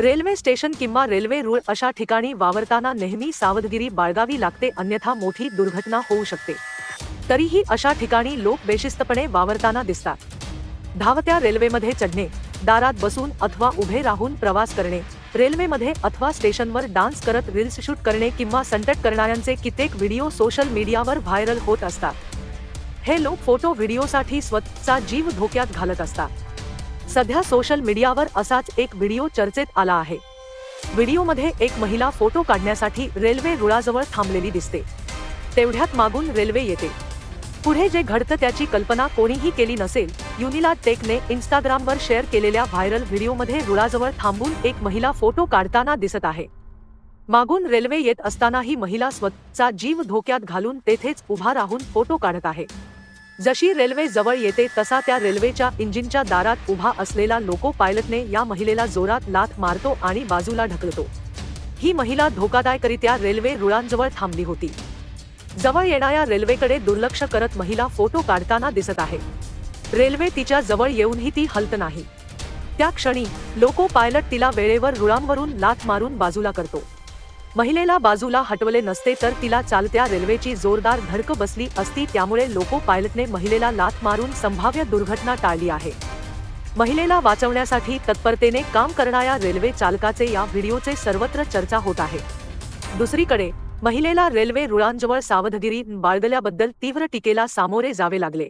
Railway station किंवा railway रूळ अशा ठिकाणी वावरताना नेहमी सावधगिरी बाळगावी लागते अन्यथा मोठी दुर्घटना होऊ शकते. तरीही अशा ठिकाणी लोक बेशिस्तपणे वावरताना दिसतात. धावत्या रेल्वेमध्ये चढणे दारात बसून अथवा उभे राहून प्रवास करणे रेल्वेमध्ये अथवा स्टेशनवर डान्स करत रील्स शूट करणे किंवा संटट करणाऱ्यांचे कित्येक व्हिडिओ सोशल मीडियावर व्हायरल होत असतात. हे लोक फोटो व्हिडिओसाठी स्वतःचा जीव धोक्यात घालत असतात. सध्या सोशल मीडियावर असाच एक व्हिडिओ चर्चेत आला आहे. व्हिडिओमध्ये एक महिला फोटो काढण्यासाठी रेल्वे रुळाजवळ थांबलेली दिसते. तेवढ्यात मागून रेल्वे येते. पुढे जे घडतं त्याची कल्पना कोणीही केली नसेल युनिला टेकने इंस्टाग्रामवर शेअर केलेल्या व्हायरल व्हिडिओमध्ये रुळाजवळ थांबून एक महिला फोटो काढताना दिसत आहे. मागून रेल्वे येत असताना ही महिला स्वतःचा जीव धोक्यात घालून तेथेच उभा राहून फोटो काढत आहे. जशी रेल्वे जवळ येते तसा त्या रेल्वेच्या इंजिनच्या दारात उभा असलेला लोको पायलटने या महिलेला जोरात लाथ मारतो आणि बाजूला ढकलतो. ही महिला धोकादायकरित्या रेल्वे रुळांजवळ थांबली होती. जवळ येणाऱ्या रेल्वेकडे दुर्लक्ष करत महिला फोटो काढताना दिसत आहे. रेल्वे तिच्या जवळ येऊनही ती हलत नाही. त्या क्षणी लोको पायलट तिला वेळेवर रुळांवरून लाथ मारून बाजूला करतो. महिलेला बाजूला हटवले नसते तर तिला चालत्या रेल्वेची जोरदार धडक बसली असती. त्यामुळे लोको पायलटने महिलेला लाथ मारून संभाव्य दुर्घटना टाळली आहे. महिलेला वाचवण्यासाठी तत्परतेने काम करणाऱ्या रेल्वे चालकाचे या व्हिडिओचे सर्वत्र चर्चा होत आहे. दुसरीकडे महिलेला रेल्वे रुळांजवळ सावधगिरी बाळगल्याबद्दल तीव्र टीकेला सामोरे जावे लागले.